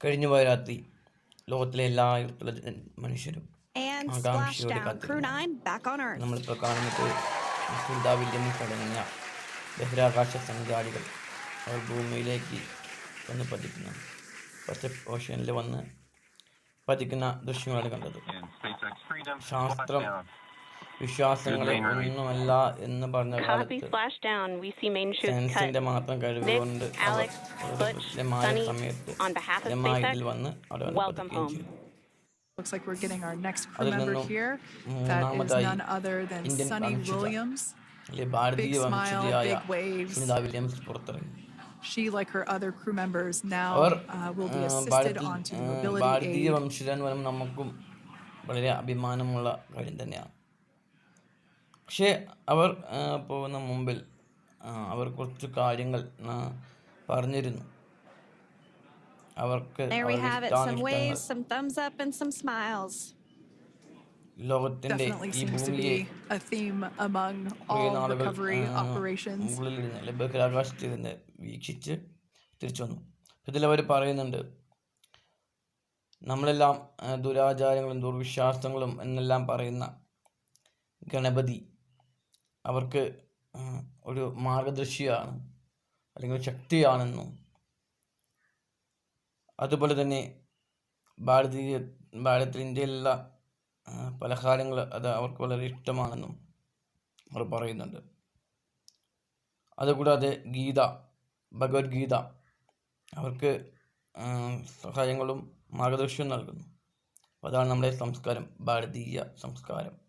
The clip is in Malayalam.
കഴിഞ്ഞുപോയ രാത്രി ലോകത്തിലെ എല്ലായിടത്തുള്ള മനുഷ്യരും ആകാംക്ഷയോടെ splashdown. Crew കാത്തിരുന്നു 9 back നമ്മളിപ്പോൾ കാണുന്നത് അടങ്ങിയ ബഹിരാകാശ സഞ്ചാരികൾ അവർ ഭൂമിയിലേക്ക് വന്ന് പതിക്കുന്നു പസഫിക് ഓഷ്യനിൽ വന്ന് പതിക്കുന്ന ദൃശ്യങ്ങളാണ് കണ്ടത് ശാസ്ത്രം. വിശ്വാസങ്ങളെ ഒന്നുമല്ല എന്ന് പറഞ്ഞ Copy കാലത്ത് splashdown. We see main chute സയൻസിന്റെ cut. മാത്രം കഴിവ് Nick, കൊണ്ട് Alex, Butch, ലഭ്യമായ സമയത്ത് on behalf of ലഭ്യമായ SpaceX, ഇതിൽ വന്ന് അവിടെ Looks like we're getting our next crew member here. That is none other than Sunny Williams. Big smile, big waves. She, like her other crew members, now uh, will be assisted onto mobility aid. വളരെ അഭിമാനമുള്ള കാര്യം തന്നെയാണ് പക്ഷേ അവർ പോകുന്ന മുമ്പിൽ അവർ കുറച്ച് കാര്യങ്ങൾ പറഞ്ഞിരുന്നു അവർക്ക് There we അവരുടെ have it. Some ഇഷ്ടാനിഷ്ടങ്ങൾ waves, some thumbs up, and some smiles. ലോകത്തിന്റെ ഈ seems to ഭൂമിയെ മുകളിൽ നിന്ന് ബഹിരാകാശത്തിൽ നിന്ന് വീക്ഷിച്ച് തിരിച്ചു വന്നു ഇതിലവർ പറയുന്നുണ്ട് നമ്മളെല്ലാം ദുരാചാരങ്ങളും ദുർവിശ്വാസങ്ങളും എന്നെല്ലാം പറയുന്ന ഗണപതി അവർക്ക് ഒരു മാർഗദർശിയാണ് അല്ലെങ്കിൽ ശക്തിയാണെന്നും. അതുപോലെ തന്നെ ഭാരതീയ ഭാരതത്തിൽ ഇന്ത്യയിലുള്ള പലഹാരങ്ങൾ അത് അവർക്ക് വളരെ ഇഷ്ടമാണെന്നും അവർ പറയുന്നുണ്ട്. അതുകൂടാതെ ഗീത ഭഗവത്ഗീത അവർക്ക് സഹായങ്ങളും മാർഗദർശനവും നൽകുന്നു. അതാണ് നമ്മുടെ സംസ്കാരം ഭാരതീയ സംസ്കാരം.